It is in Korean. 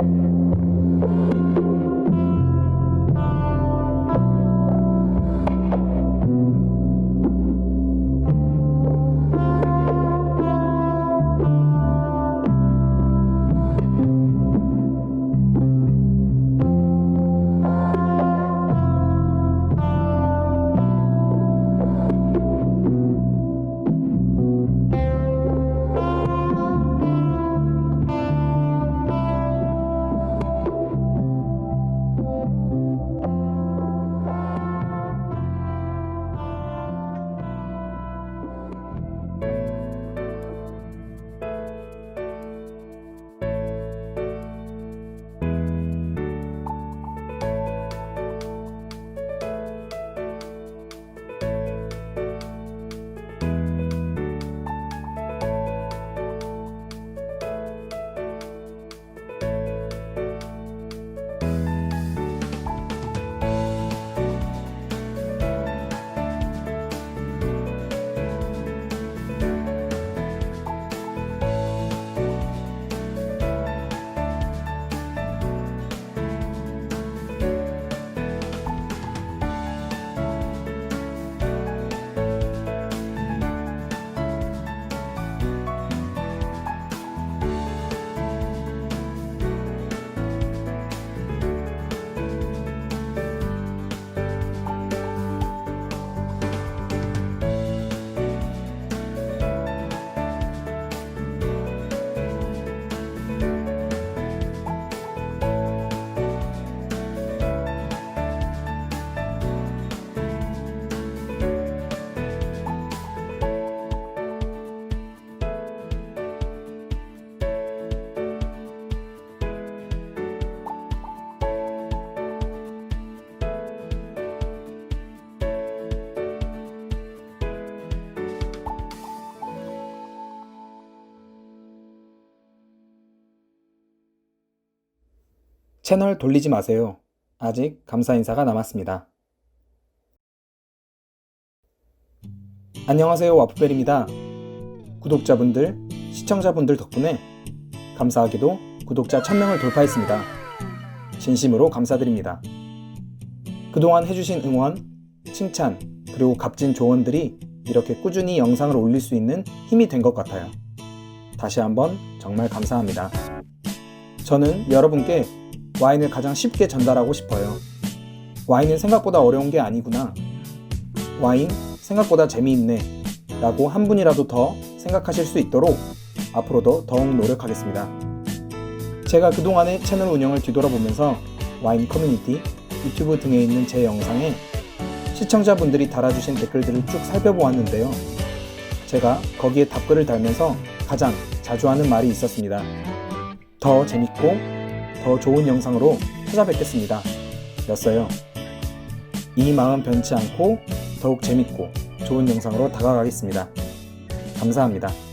you. 채널 돌리지 마세요. 아직 감사 인사가 남았습니다. 안녕하세요. 와프벨입니다. 구독자분들, 시청자분들 덕분에 감사하게도 구독자 1000명을 돌파했습니다. 진심으로 감사드립니다. 그동안 해주신 응원, 칭찬, 그리고 값진 조언들이 이렇게 꾸준히 영상을 올릴 수 있는 힘이 된 것 같아요. 다시 한번 정말 감사합니다. 저는 여러분께 와인을 가장 쉽게 전달하고 싶어요. 와인은 생각보다 어려운 게 아니구나. 와인 생각보다 재미있네. 라고 한 분이라도 더 생각하실 수 있도록 앞으로도 더욱 노력하겠습니다. 제가 그동안의 채널 운영을 뒤돌아보면서 와인 커뮤니티, 유튜브 등에 있는 제 영상에 시청자분들이 달아주신 댓글들을 쭉 살펴보았는데요. 제가 거기에 답글을 달면서 가장 자주 하는 말이 있었습니다. 더 재밌고 더 좋은 영상으로 찾아뵙겠습니다. 였어요. 이 마음 변치 않고 더욱 재밌고 좋은 영상으로 다가가겠습니다. 감사합니다.